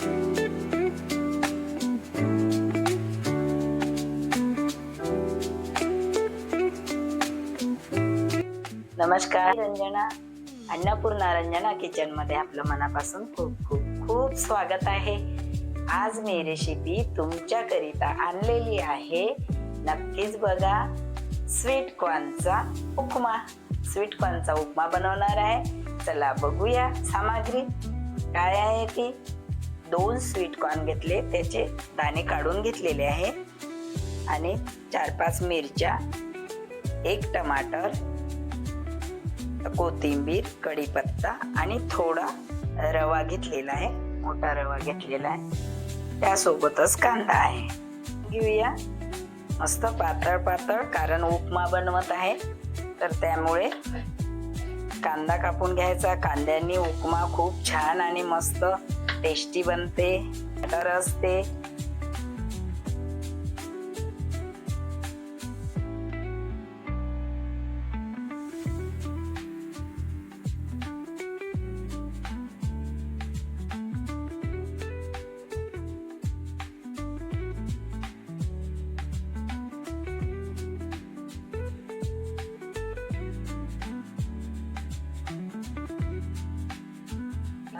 नमस्कार रंजना. अन्नपूर्णा रंजना किचनमध्ये आपलं मनापासून खूप खूप खूप स्वागत आहे. आज मी रेसिपी तुमच्याकरिता आणलेली आहे. नक्कीच बघा स्वीट कॉर्नचा उपमा. स्वीट कॉर्नचा उपमा बनवणार आहे. चला बघूया सामग्री. काय आहे ती? दोन स्वीट कॉर्न घेतले त्याचे दाणे काढून घेतलेले आहे. आणि चार पाच मिरच्या एक टमाटर कोथिंबीर कढीपत्ता आणि थोडा रवा घेतलेला आहे. मोठा रवा घेतलेला आहे. त्यासोबतच कांदा आहे. घेऊया. मस्त पातळ पातळ कारण उपमा बनवत आहे. तर त्यामुळे कांदा कापून घ्यायचा. कांद्याने उपमा खूप छान आणि मस्त टेस्टी बनते. तर असते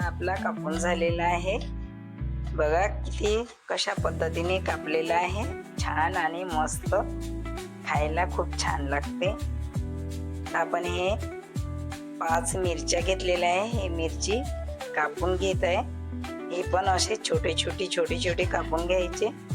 आपला कापून झालेला आहे. बघा किती कशा पद्धतीने कापलेला आहे. छान आणि मस्त. खायला खूप छान लागते. आपण हे पाच मिरच्या घेतलेल्या आहे. हे मिरची कापून घेत आहे. हे पण असे छोटे छोटे छोटे छोटे कापून घ्यायचे.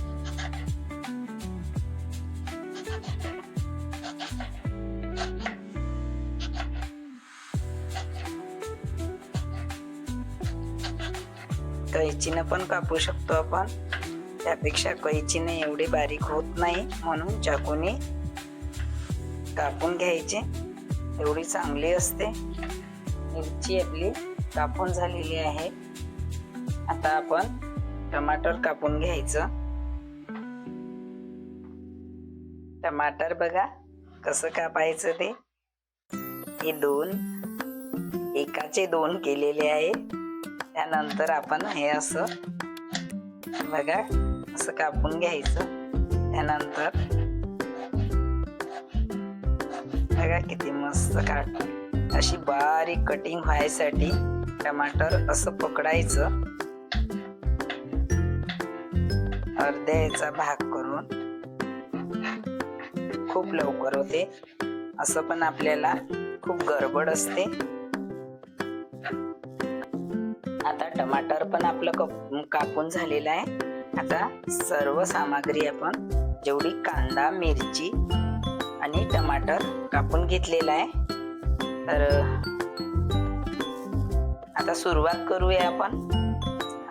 कैचीनं पण कापू शकतो आपण. त्यापेक्षा कैचीने एवढी बारीक होत नाही म्हणून चाकूने कापून घ्यायचे. एवढी चांगली असते. मिरची आपली कापून झालेली आहे. आता आपण टमाटर कापून घ्यायचं. टमाटर बघा कसं कापायचं ते. हे दोन एकाचे दोन केलेले आहे त्यानंतर आपण हे असं बघा असं कापून घ्यायचं. त्यानंतर बघा किती मस्त काट अशी बारीक कटिंग व्हायसाठी टमाटर असं पकडायचं. अर्ध्या याचा भाग करून. खूप लवकर होते. असं पण आपल्याला खूप गडबड असते. टमाटर पण आपलं कप- कापून झालेलं आहे. आता सर्व सामग्री आपण जेवढी कांदा मिरची आणि टमाटर कापून घेतलेला आहे. तर आता सुरुवात करूया आपण.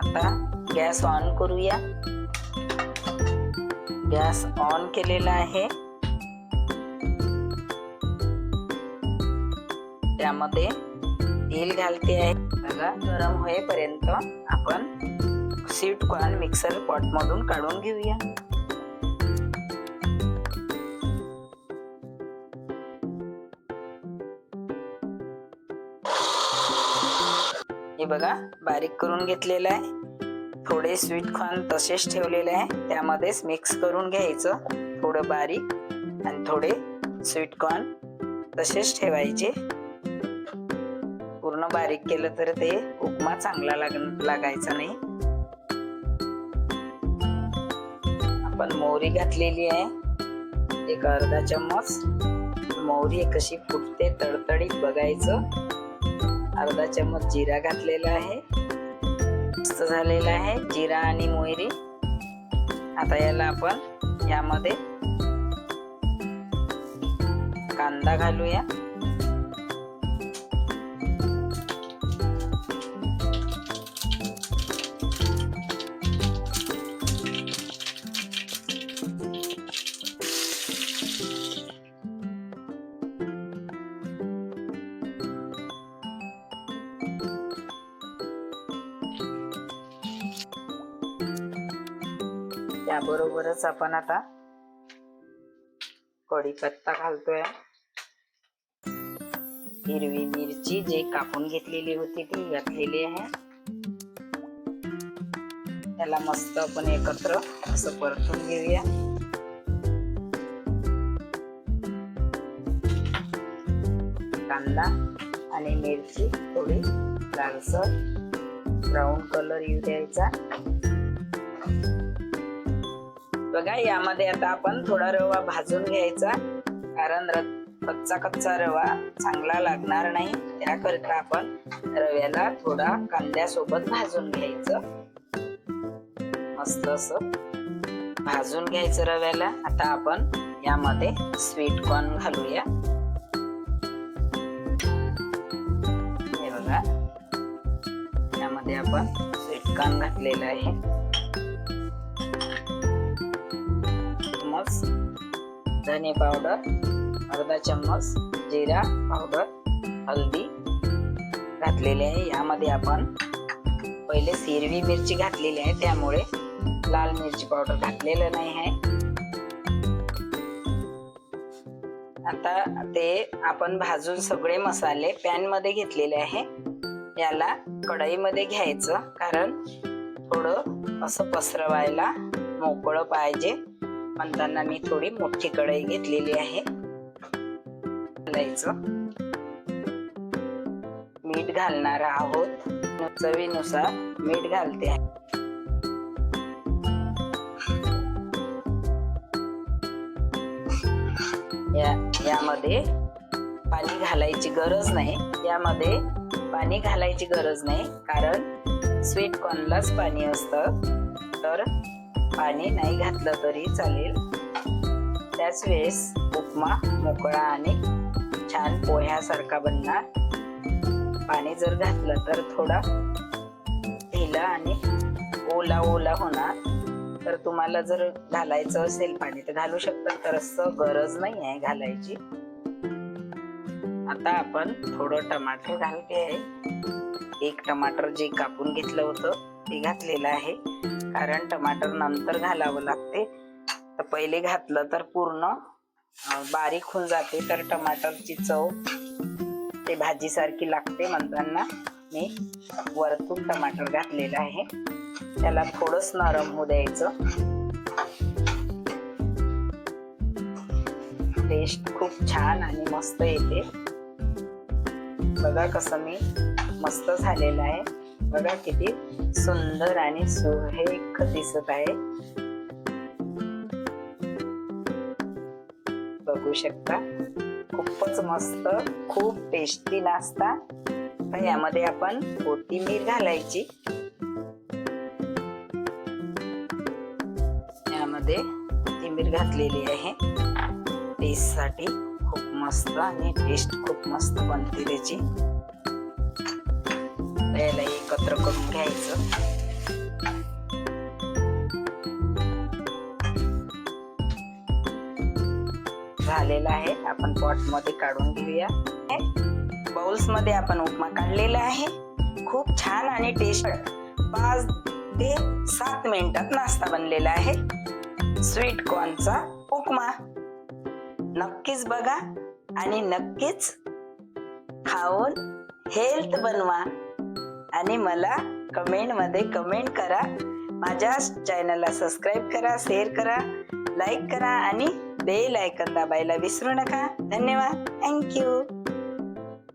आता गॅस ऑन करूया. गॅस ऑन केलेला आहे. त्यामध्ये तेल घालते आहे. बघा गरम होईपर्यंत आपण स्वीट कॉर्न मिक्सर पॉट मधून काढून घेऊया. हे बघा बारीक करून घेतलेलं आहे. थोडे स्वीट कॉर्न तसेच ठेवलेले आहे. त्यामध्येच मिक्स करून घ्यायचं. थोडं बारीक आणि थोडे स्वीट कॉर्न तसेच ठेवायचे. पूर्ण बारीक केलं तर ते उपमा चांगला लाग लागायचा नाही. आपण मोहरी घातलेली आहे. एक अर्धा चम्मच. मोहरी कशी फुटते तडतडीत बघायचं. अर्धा चम्मच जिरा घातलेला आहे. मस्त झालेला आहे जिरा आणि मोहरी. आता याला आपण यामध्ये कांदा घालूया. त्याबरोबरच आपण आता कढीपत्ता घालतोय. हिरवी मिरची जे कापून घेतलेली होती ती घातलेली आहे. त्याला मस्त आपण एकत्र असं परतून घेऊया. कांदा आणि मिरची थोडी लालसर ब्राऊन कलर येऊ द्यायचा. बघा यामध्ये आता आपण थोडा रवा भाजून घ्यायचा. कारण र- कच्चा कच्चा रवा चांगला लागणार नाही. त्याकरिता आपण रव्याला थोडा कांद्यासोबत भाजून घ्यायचं. मस्त असं भाजून घ्यायचं रव्याला. आता आपण यामध्ये स्वीट कॉर्न घालूया. हे बघा. यामध्ये आपण स्वीट कॉर्न घातलेलं आहे. चम्मच धने पावडर अर्धा चम्मच जिरा पावडर हल्दी घातलेली आहे. यामध्ये आपण पहिले हिरवी मिरची घातलेली आहे. त्यामुळे लाल मिरची पावडर घातलेलं नाही आहे. आता ते आपण भाजून सगळे मसाले पॅनमध्ये घेतलेले आहे. याला कढईमध्ये घ्यायचं कारण थोडं असं पसरवायला मोकळं पाहिजे. म्हणताना मी थोडी मोठी कढई घेतलेली आहे. मीठ घालणार आहोत. चवीनुसार मीठ घालते. आहे या यामध्ये पाणी घालायची गरज नाही. यामध्ये पाणी घालायची गरज नाही. कारण स्वीट कॉर्नलाच पाणी असतं. तर पाणी नाही घातलं तरी चालेल. त्याच वेळेस उपमा मोकळा आणि छान पोह्यासारखा बनणार. पाणी जर घातलं तर थोडा ढिला आणि ओला ओला होणार. तर तुम्हाला जर घालायचं असेल पाणी तर घालू शकता तर असं गरज नाही आहे घालायची. आता आपण थोडं टमाटर घालते आहे. एक टमाटर जे कापून घेतलं होतं आधी घातलेलं आहे. कारण टमाटर नंतर घालावं लागते. तर पहिले घातलं तर पूर्ण बारीक होऊन जाते. तर टमाटरची चव ते भाजीसारखी लागते म्हणताना मी वरतून टमाटर घातलेलं आहे. त्याला थोडंच नरम होऊ द्यायचं. टेस्ट खूप छान आणि मस्त येते. बघा कसं मी मस्त झालेलं आहे. बघा किती सुंदर आणि सुरेख दिसत आहे. बघू शकता. खूपच मस्त खूप टेस्टी नाश्ता. यामध्ये आपण कोथिंबीर घालायची. यामध्ये कोथिंबीर घातलेली आहे. टेस्टसाठी खूप मस्त आणि टेस्ट खूप मस्त बनते त्याची. एकत्र करून घ्यायचं. झालेला आहे. आपण पॉटमध्ये काढून घेऊया. बाउल्समध्ये आपण उपमा काढलेला आहे. खूप छान आणि टेस्ट पाच ते सात मिनिटात नाश्ता बनलेला आहे. स्वीट कॉर्नचा उपमा. नक्कीच बघा आणि नक्कीच खाऊन हेल्थ बनवा. आणि मला कमेंटमध्ये कमेंट करा. माझ्या चॅनलला सबस्क्राईब करा शेअर करा लाईक करा आणि बेल आयकन दाबायला विसरू नका. धन्यवाद. थँक्यू.